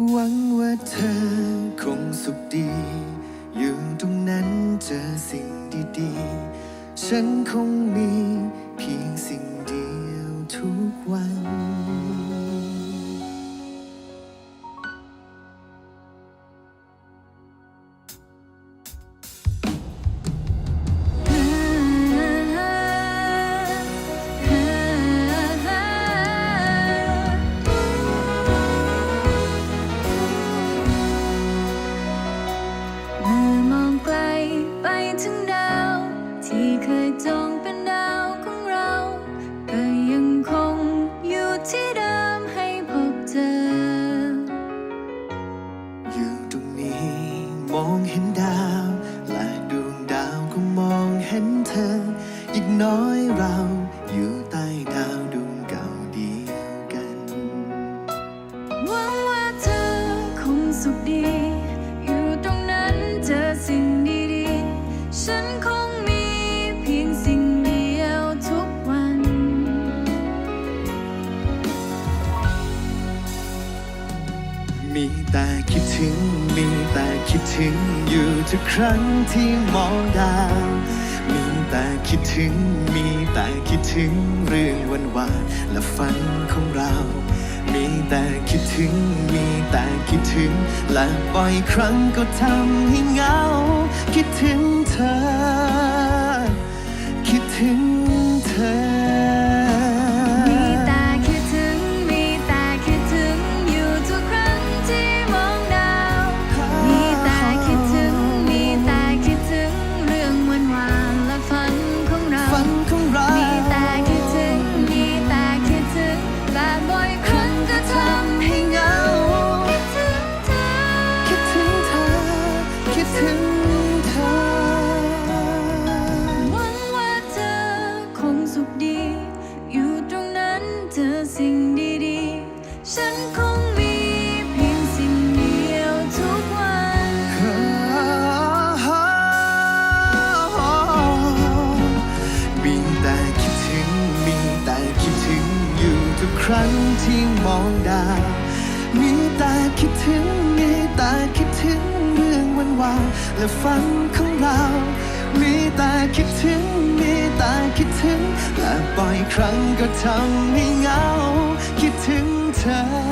หวังว่าเธอคงสุขดี อยู่ตรงนั้นเจอสิ่งดีๆ ฉันคงมีเพียงสิ่งเดียวทุกวัน องเห็นดาว และดวงดาวก็มองเห็นเธอ อีกน้อยเรา มีแต่คิดถึง มีแต่คิดถึงอยู่ทุกครั้งที่มองดาว มีแต่คิดถึง มีแต่คิดถึงเรื่องวันวานและฝันของเรา มีแต่คิดถึง มีแต่คิดถึง และบ่อยครั้งก็ทำให้เหงา คิดถึงเธอ ครั้งที่มองดาว มีแต่คิดถึง มีแต่คิดถึงเรื่องวันวานและฝันของเรา มีแต่คิดถึง มีแต่คิดถึง และบ่อยครั้งก็ทำให้เหงา คิดถึงเธอ